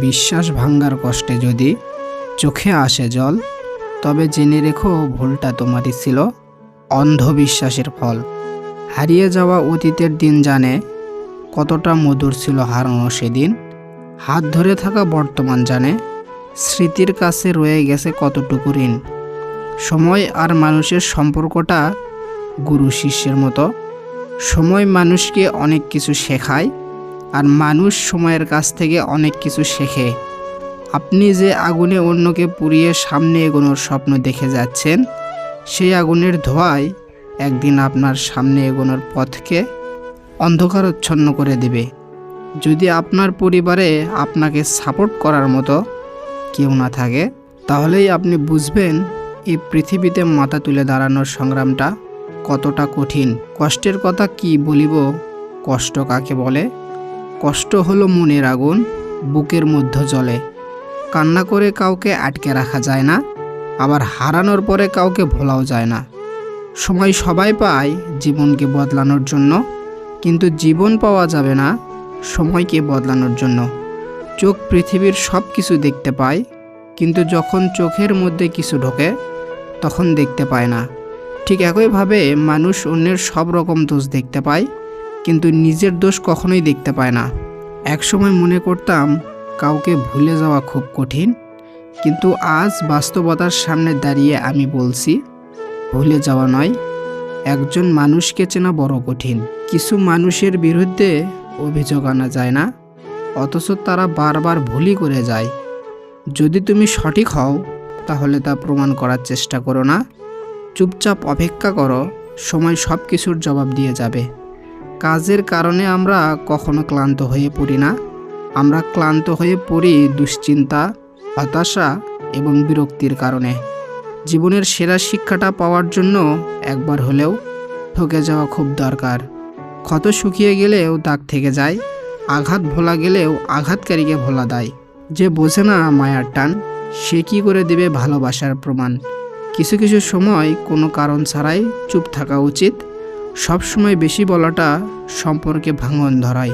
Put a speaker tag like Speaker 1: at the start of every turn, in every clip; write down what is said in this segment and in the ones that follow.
Speaker 1: বিশ্বাস ভাঙ্গার কষ্টে যদি চোখে আসে জল, তবে জেনে রেখো ভুলটা তোমারই ছিল অন্ধবিশ্বাসের ফল। হারিয়ে যাওয়া অতীতের দিন জানে কতটা মধুর ছিল হারানো সেদিন। হাত ধরে থাকা বর্তমান জানে স্মৃতির কাছে রয়ে গেছে কতটুকু ঋণ। সময় আর মানুষের সম্পর্কটা গুরু শিষ্যের মতো। সময় মানুষকে অনেক কিছু শেখায় আর মানুষ সময়ের কাছ থেকে অনেক কিছু শেখে। আপনি যে আগুনে অন্যকে পুড়িয়ে সামনে এগোনোর স্বপ্ন দেখে যাচ্ছেন, সেই আগুনের ধোঁয়ায় একদিন আপনার সামনে এগোনোর পথকে অন্ধকারচ্ছন্ন করে দেবে। যদি আপনার পরিবারে আপনাকে সাপোর্ট করার মতো কেউ না থাকে, তাহলেই আপনি বুঝবেন এই পৃথিবীতে মাথা তুলে দাঁড়ানোর সংগ্রামটা কতটা কঠিন। কষ্টের কথা কি বলিব, কষ্ট কাকে বলে? কষ্ট হলো মনের আগুন, বুকের মধ্য জলে। কান্না করে কাউকে আটকে রাখা যায় না, আবার হারানোর পরে কাউকে ভোলাও যায় না। সময় সবাই পায় জীবনকে বদলানোর জন্য, কিন্তু জীবন পাওয়া যাবে না সময়কে বদলানোর জন্য। চোখ পৃথিবীর সব কিছু দেখতে পায়, কিন্তু যখন চোখের মধ্যে কিছু ঢোকে, তখন দেখতে পায় না। ঠিক একইভাবে মানুষ অন্যের সব রকম দোষ দেখতে পায় কিন্তু নিজের দোষ কখনোই দেখতে পায় না। একসময় মনে করতাম কাউকে ভুলে যাওয়া খুব কঠিন, কিন্তু আজ বাস্তবতার সামনে দাঁড়িয়ে আমি বলছি, ভুলে যাওয়া নয়। একজন মানুষকে চেনা বড় কঠিন। কিছু মানুষের বিরুদ্ধে অভিযোগ আনা যায় না, অথচ তারা বারবার ভুলই করে যায়। যদি তুমি সঠিক হও, তাহলে তা প্রমাণ করার চেষ্টা করো না। চুপচাপ অপেক্ষা করো, সময় সব কিছুর জবাব দিয়ে যাবে। কাজের কারণে আমরা কখনো ক্লান্ত হয়ে পড়ি না। আমরা ক্লান্ত হয়ে পড়ি দুশ্চিন্তা, হতাশা এবং বিরক্তির কারণে। জীবনের সেরা শিক্ষাটা পাওয়ার জন্য একবার হলেও ঠকে যাওয়া খুব দরকার। ক্ষত শুকিয়ে গেলেও দাগ থেকে যায়, আঘাত ভোলা গেলেও আঘাতকারীকে ভোলা দেয়। যে বোঝে না মায়ার টান, সে কি করে দেবে ভালোবাসার প্রমাণ? কিছু কিছু সময় কোনো কারণ ছাড়াই চুপ থাকা উচিত। সব সময় বেশি বলাটা সম্পর্কে ভাঙন ধরায়।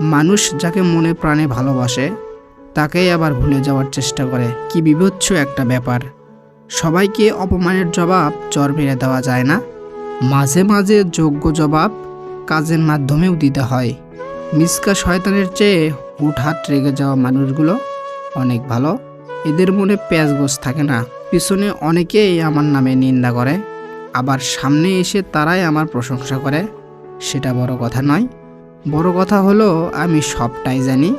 Speaker 1: মানুষ যাকে মনে প্রাণে ভালোবাসে, তাকেই আবার ভুলে যাওয়ার চেষ্টা করে। কি বিভৎস একটা ব্যাপার। সবাইকে অপমানের জবাব চর মেরে দেওয়া যায় না। মাঝে মাঝে যোগ্য জবাব কাজের মাধ্যমেও দিতে হয়। মিসকা শয়তানের চেয়ে হুটহাট রেগে যাওয়া মানুষগুলো অনেক ভালো। এদের মনে প্যাঁচ গোছ থাকে না। পিছনে অনেকেই আমার নামে নিন্দা করে। আবার সামনে এসে তারাই আমার প্রশংসা করে। সেটা বড় কথা নয়। বড় কথা হলো, আমি সবটাই জানি।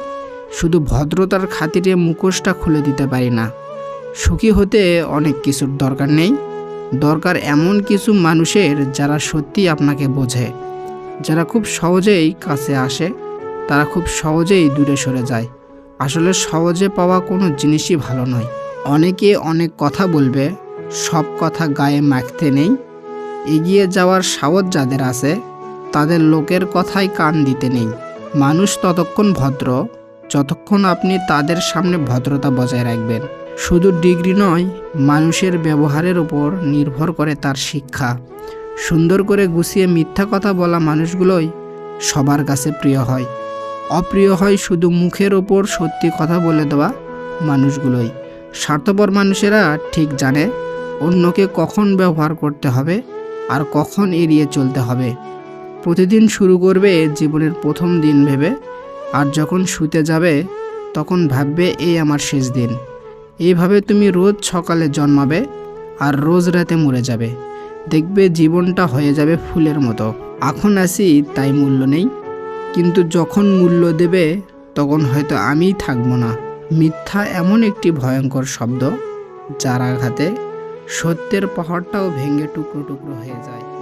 Speaker 1: শুধু ভদ্রতার খাতিরে মুখোশটা খুলে দিতে পারি না। সুখী হতে অনেক কিছুর দরকার নেই। দরকার এমন কিছু মানুষের যারা সত্যি আপনাকে বোঝে। যারা খুব সহজেই কাছে আসে। তারা খুব সহজেই দূরে সরে যায়। আসলে সহজে পাওয়া কোনো জিনিসই ভালো নয়। অনেকে অনেক কথা বলবে সব কথা গায়ে মাখতে নেই। এগিয়ে যাওয়ার সাহস যাদের আছে, তাদের লোকের কথায় কান দিতে নেই। মানুষ ততক্ষণ ভদ্র, যতক্ষণ আপনি তাদের সামনে ভদ্রতা বজায় রাখবেন। শুধু ডিগ্রি নয়, মানুষের ব্যবহারের উপর নির্ভর করে তার শিক্ষা। সুন্দর করে গুছিয়ে মিথ্যা কথা বলা মানুষগুলোই সবার কাছে প্রিয় হয়। অপ্রিয় হয় শুধু মুখের ওপর সত্যি কথা বলে দেওয়া মানুষগুলোই। স্বার্থপর মানুষেরা ঠিক জানে অন্যকে কখন ব্যবহার করতে হবে আর কখন এড়িয়ে চলতে হবে। প্রতিদিন শুরু করবে জীবনের প্রথম দিন ভেবে, আর যখন শুতে যাবে, তখন ভাববে, এই আমার শেষ দিন। এইভাবে তুমি রোজ সকালে জন্মাবে, আর রোজ রাতে মরে যাবে। দেখবে জীবনটা হয়ে যাবে ফুলের মতো। এখন আসি তাই মূল্য নেই। কিন্তু যখন মূল্য দেবে, তখন হয়তো আমিই থাকব না। মিথ্যা এমন একটি ভয়ঙ্কর শব্দ, যার আঘাতে সত্যের পাহাড়টাও ভেঙে টুকরো টুকরো হয়ে যায়।